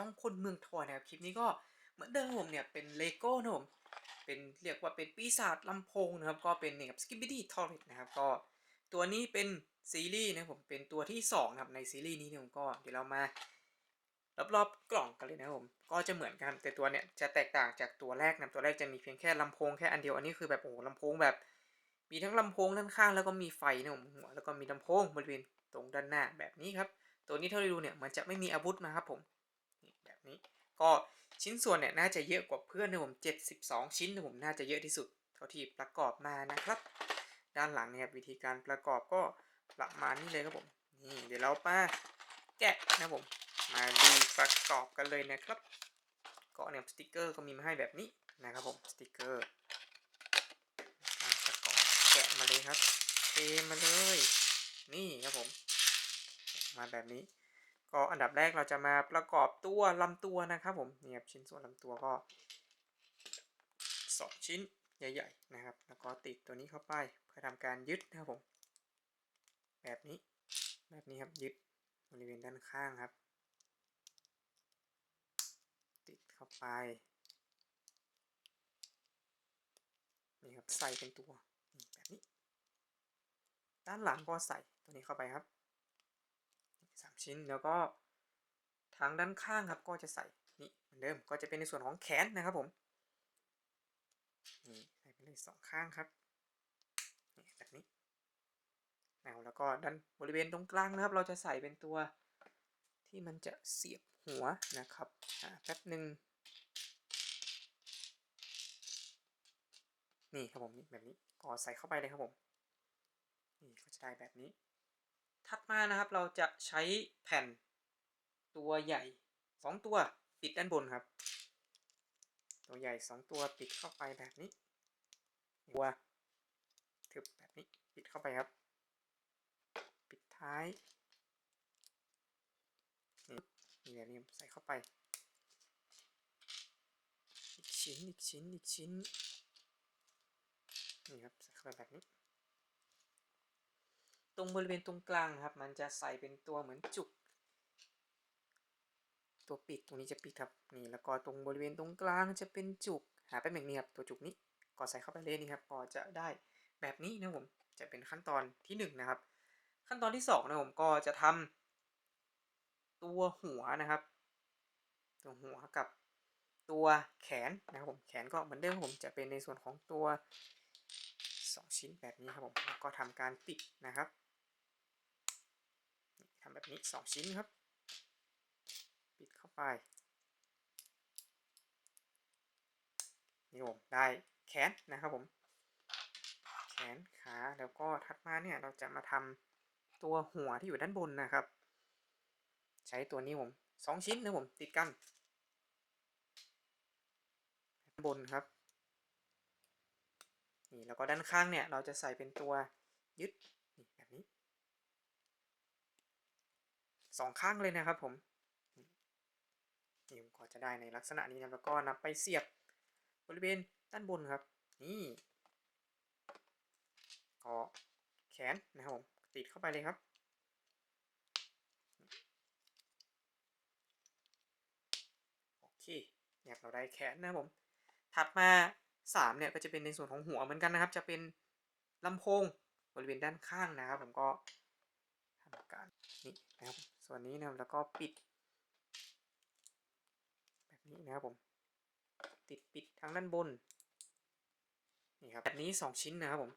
ช่องคนเมืองทอยนะครับคลิปนี้ก็เหมือนเดิมผมเนี่ยเป็นเลโก้นะผมเป็นเรียกว่าเป็นปีศาจลำโพงนะครับก็เป็นเนี่ยกับ Skibidi t o r r e t นะครับก็ตัวนี้เป็นซีรีส์นะผมเป็นตัวที่2นะครับในซีรีส์นี้เนี่ยผมก็เดี๋ยวเรามารอบๆกล่องกันเลยนะผมก็จะเหมือนกันแต่ตัวเนี่ยจะแตกต่างจากตัวแรกนะตัวแรกจะมีเพียงแค่ลำโพงแค่อันเดียวอันนี้คือแบบโอ้ลำโพงแบบ มีทั้งลำโพงด้านข้างแล้วก็มีไฟนะผมหัวแล้วก็มีลำโพงบริเวณตรงด้านหน้าแบบนี้ครับตัวนี้เท่าที่ดูเนี่ยมันจะไม่มีอาวุธนะครับผม นี้ ก็ชิ้นส่วนเนี่ยน่าจะเยอะกว่าเพื่อนนะผม 72 ชิ้นนะผมน่าจะเยอะที่สุด เท่าที่ประกอบมานะครับ ด้านหลังเนี่ยวิธีการประกอบก็ประมาณนี้เลยครับผมนี่เดี๋ยวเรามาแกะนะผมมาดูประกอบกันเลยนะครับ ก็เนี่ยสติกเกอร์ก็มีมาให้แบบนี้นะครับผมสติกเกอร์การประกอบแกะมาเลยครับเทมาเลย นี่ครับผม มาแบบนี้ ก็อันดับแรกเราจะมาประกอบตัวลำตัวนะครับผมนี่ครับชิ้นส่วนลำตัวก็สองชิ้นใหญ่ๆนะครับ แล้วก็ติดตัวนี้เข้าไปเพื่อทำการยึดนะครับผม แบบนี้แบบนี้ครับยึดบริเวณด้านข้างครับ ติดเข้าไปนี่ครับใส่เป็นตัวแบบนี้ ด้านหลังก็ใส่ตัวนี้เข้าไปครับ ชิ้นแล้วก็ทางด้านข้างครับก็จะใส่นี่เหมือนเดิมก็จะเป็นในส่วนของแขนนะครับผมนี่ใส่ไปเลยสองข้างครับนี่แบบนี้เอาแล้วก็ด้านบริเวณตรงกลางนะครับ เราจะใส่เป็นตัวที่มันจะเสียบหัวนะครับอ่าแป๊บหนึ่งนี่ครับผมนี่แบบนี้ก็ใส่เข้าไปเลยครับผมนี่ก็จะได้แบบนี้ ถัดมานะครับเราจะใช้แผ่นตัวใหญ่สองตัวปิดด้านบนครับ ตัวใหญ่สองตัวปิดเข้าไปแบบนี้หัวทึบแบบนี้ปิดเข้าไปครับ ปิดท้ายนี่แบบนี้ใส่เข้าไป อีกชิ้นอีกชิ้นอีกชิ้นนี่ครับใส่เข้าไปแบบนี้ รงบริเวณตรงกลางครับ มันจะใส่เป็นตัวเหมือนจุก ตัวปิดตรงนี้จะปิดครับนี่แล้วก็ตรงบริเวณตรงกลางจะเป็นจุก หาเป็นแบบนี้ครับตัวจุกนี้ก็ใส่เข้าไปเลยนี่ครับก็จะได้แบบนี้นะผมจะเป็นขั้นตอนที่1นงนะครับ ขั้นตอนที่2นะผมก็จะทำตัวหัวนะครับ ตัวหัวกับตัวแขนนะครับผมแขนก็เหมือนเดิมผมจะเป็นในส่วนของตัว 2 ชิ้นแบบนี้ครับผมแล้วก็ทำการปิดนะครับ ทำแบบนี้2ชิ้นครับ ปิดเข้าไป นี่ผมได้แขนนะครับผม แขนขาแล้วก็ถัดมาเนี่ยเราจะมาทำตัวหัวที่อยู่ด้านบนนะครับ ใช้ตัวนี้ผมสองชิ้นนะผมติดกันด้านบนครับนี่แล้วก็ด้านข้างเนี่ยเราจะใส่เป็นตัวยึดนี่แบบนี้ สองข้างเลยนะครับผมนี่ผมก็จะได้ในลักษณะนี้นะแล้วก็นำไปเสียบบริเวณด้านบนครับ นี่ก็แขนนะครับผมติดเข้าไปเลยครับ โอเคเนี่ยเราได้แขนนะครับผม ถัดมาสามเนี่ยก็จะเป็นในส่วนของหัวเหมือนกันนะครับ จะเป็นลำโพงบริเวณด้านข้างนะครับ ผมก็ทำการนี่นะครับ ส่วนนี้นะครับแล้วก็ปิด แบบนี้นะครับผม ติดปิดทางด้านบนนี่ครับแบบนี้สองชิ้นนะครับผม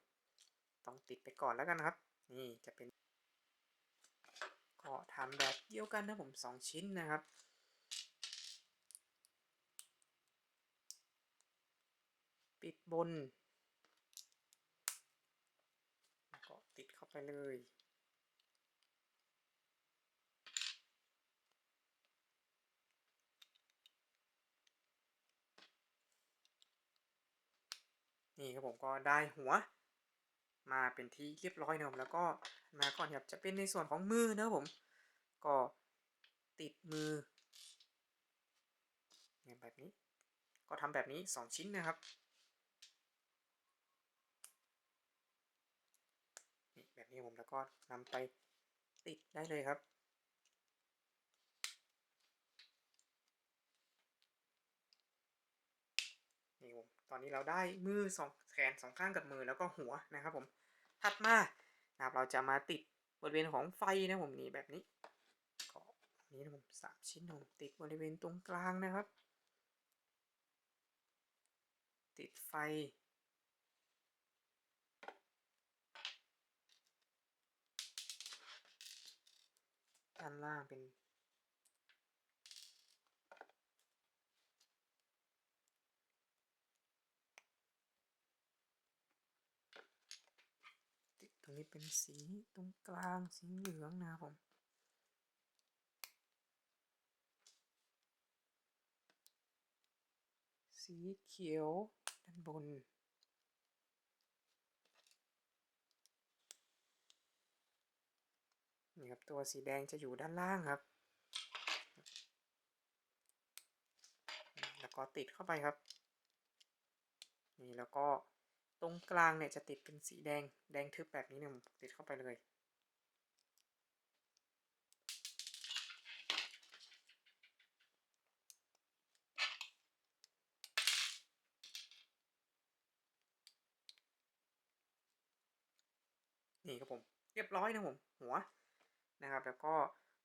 ต้องติดไปก่อนแล้วกันนะครับ นี่จะเป็น ก็ทำแบบเดียวกันนะผมสองชิ้นนะครับปิดบนก็ติดเข้าไปเลย นี่ครับผมก็ได้หัว มาเป็นที่เรียบร้อยนะผมแล้วก็มาก่อนครับจะเป็นในส่วนของมือนะผม ก็ติดมือเนี่ยแบบนี้ ก็ทำแบบนี้ 2 ชิ้นนะครับนี่แบบนี้ผมแล้วก็นำไปติดได้เลยครับนี่ผม อนนี้เราได้มือสองแขนสองข้างกับมือแล้วก็หัวนะครับผมถัดมานะครับเราจะมาติดบริเวณของไฟนะผมนี่แบบนี้ก็อันนี้นะผมสามชิ้นผมติดบริเวณตรงกลางนะครับ ติดไฟด้านล่างเป็น ติดตรง นี้เป็นสีตรงกลางสีเหลืองนะครับผมสีเขียวด้านบน นี่ครับ ตัวสีแดงจะอยู่ด้านล่างครับ แล้วก็ติดเข้าไปครับ นี่แล้วก็ ตรงกลางเนี่ยจะติดเป็นสีแดง แดงทึบแบบนี้เนี่ยติดเข้าไปเลย นี่ครับผม เรียบร้อยนะผม หัวนะครับ แล้วก็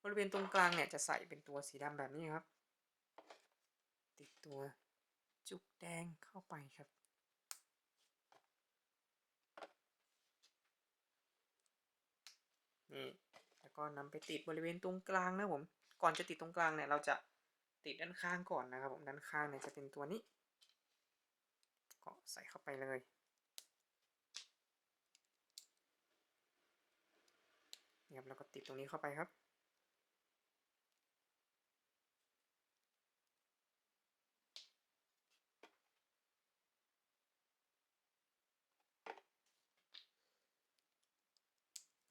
บริเวณตรงกลางเนี่ยจะใส่เป็นตัวสีดำแบบนี้ครับ ติดตัวจุกแดงเข้าไปครับ นี่ แล้วก็นำไปติดบริเวณตรงกลางนะผม ก่อนจะติดตรงกลางเนี่ยเราจะติดด้านข้างก่อนนะครับผมด้านข้างเนี่ยจะเป็นตัวนี้ ก็ใส่เข้าไปเลยนี่ครับแล้วก็ติดตรงนี้เข้าไปครับ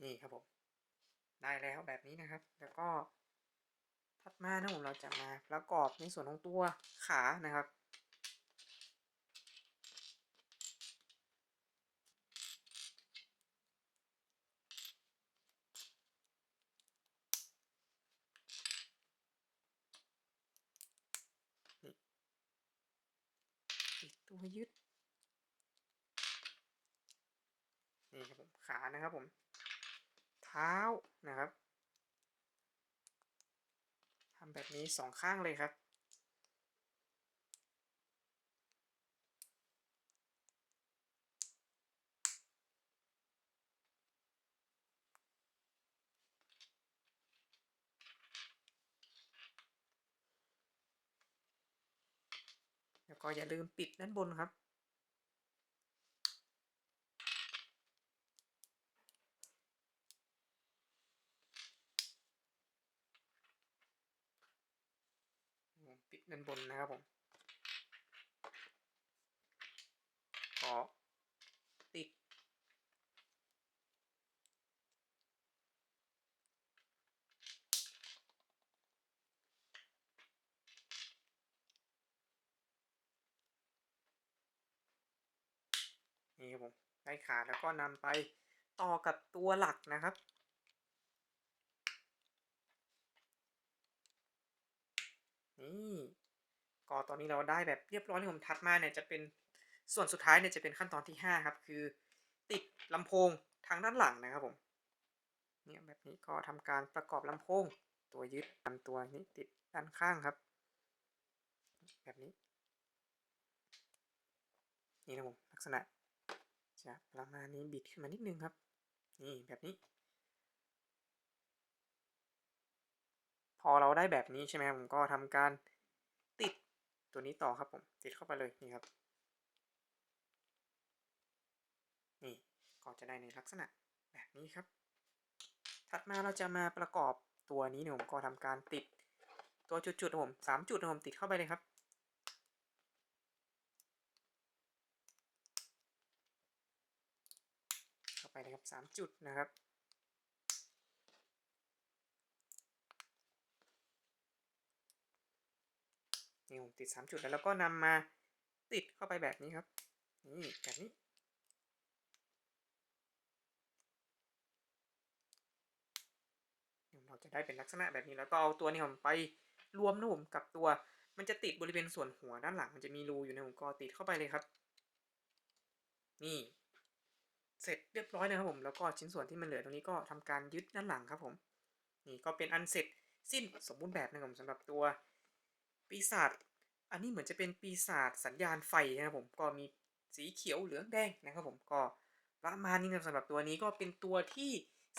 นี่ครับผม ได้แล้วแบบนี้นะครับ แล้วก็ถัดมานะผมเราจะมาประกอบในส่วนของตัวขานะครับติดตัวยึด นี่ครับผมขานะครับผม ท้านะครับทำแบบนี้สองข้างเลยครับ แล้วก็อย่าลืมปิดด้านบนครับ ด้านบนนะครับผมขอติดนี่ครับผมได้ขาแล้วก็นำไปต่อกับตัวหลักนะครับนี่ ก็ตอนนี้เราได้แบบเรียบร้อยที่ผมทัดมาเนี่ยจะเป็นส่วนสุดท้ายเนี่ยจะเป็นขั้นตอนที่ 5 ครับ คือ ติดลำโพงทางด้านหลังนะครับผมเนี่ยแบบนี้ก็ทำการประกอบลำโพง ตัวยึดลำตัวนี้ติดด้านข้างครับ แบบนี้ นี่นะผมลักษณะจะประมาณนี้บิดขึ้นมานิดนึงครับ นี่แบบนี้ พอเราได้แบบนี้ใช่ไหมผมก็ทำการ ตัวนี้ต่อครับผมติดเข้าไปเลยนี่ครับ นี่ก็จะได้ในลักษณะแบบนี้ครับ ถัดมาเราจะมาประกอบตัวนี้นี่ยผมก็ทำการติดตัวจุดๆผมสามจุดผมติดเข้าไปเลยครับ เข้าไปเลยครับสามจุดนะครับ นี่ผมติด 3 จุดแล้วแล้วก็นำมาติดเข้าไปแบบนี้ครับ นี่แบบนี้ เราจะได้เป็นลักษณะแบบนี้แล้วก็เอาตัวนี้ผมไปรวมนะผมกับตัว มันจะติดบริเวณส่วนหัวด้านหลังมันจะมีรูอยู่ในะผมก็ติดเข้าไปเลยครับ นี่เสร็จเรียบร้อยนะครับผมแล้วก็ชิ้นส่วนที่มันเหลือตรงนี้ก็ทำการยึดด้านหลังครับผม นี่ก็เป็นอันเสร็จสิ้นสมบูรณ์แบบนะครับผมสำหรับตัว ปีศาจอันนี้เหมือนจะเป็นปีศาจสัญญาณไฟนะครับผมก็มีสีเขียวเหลืองแดงนะครับผมก็ประมาณนี้นะครับสำหรับตัวนี้ก็เป็นตัวที่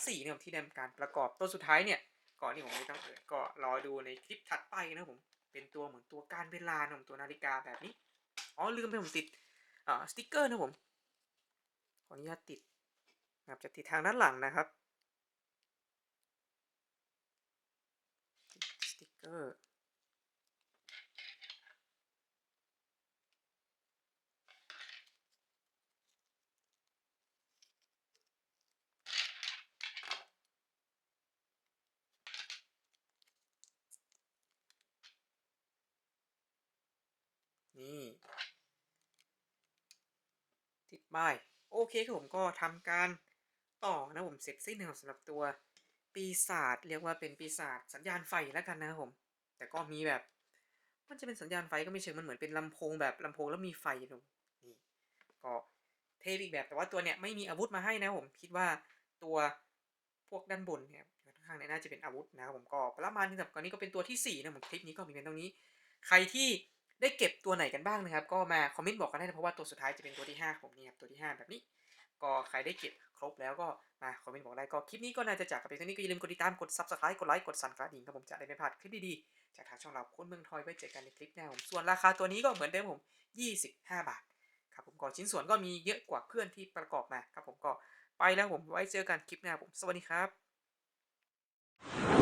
4นะครับที่ได้การประกอบตัวสุดท้ายเนี่ยก่อนที่ผมไม่ต้องเอ่ยก็รอดูในคลิปถัดไปนะครับผมเป็นตัวเหมือนตัวการเวลานะครับผมตัวนาฬิกาแบบนี้อ๋อลืมไปผมติดอ่าสติกเกอร์นะผมขออนุญาตติดนะครับจะติดทางด้านหลังนะครับสติกเกอร์ นี่ ติดป้าย โอเคครับผมก็ทำการต่อนะผมเสร็จสิ้นนะครับสำหรับตัวปีศาจเรียกว่าเป็นปีศาจสัญญาณไฟแล้วกันนะครับผม แต่ก็มีแบบ มันจะเป็นสัญญาณไฟก็ไม่เชิงมันเหมือนเป็นลำโพงแบบลำโพงแล้วมีไฟอยู่นี่ก็เทปอีกแบบแต่ว่าตัวเนี้ยไม่มีอาวุธมาให้นะผมคิดว่าตัวพวกด้านบนเนี่ยข้างๆเนี่ยน่าจะเป็นอาวุธนะครับผมก็ประมาณนี้สำหรับตอนนี้ก็เป็นตัวที่สี่นะผมคลิปนี้ก็มีเพียงเท่านี้ ใครที่ ได้เก็บตัวไหนกันบ้างนะครับ ก็มาคอมเมนต์บอกกันได้นะเพราะว่าตัวสุดท้ายจะเป็นตัวที่5ของผมนี่ครับตัวที่ 5 แบบนี้ ก็ใครได้เก็บครบแล้วก็มาคอมเมนต์บอกได้ก็คลิปนี้ก็น่าจะจากกันไปเท่านี้ก็อย่าลืมกดติดตามกด subscribe กดไลค์กดสั่นกระดิ่งครับผมจะได้ไม่พลาดคลิปดีๆจากทางช่องเราคนเมืองทอยไว้เจอกันในคลิปหน้าผมส่วนราคาตัวนี้ก็เหมือนเดิมผม 25 บาทครับผมก็ชิ้นส่วนก็มีเยอะกว่าเพื่อนที่ประกอบมาครับผมก็ไปแล้วผมไว้เจอกันคลิปหน้าผมสวัสดีครับ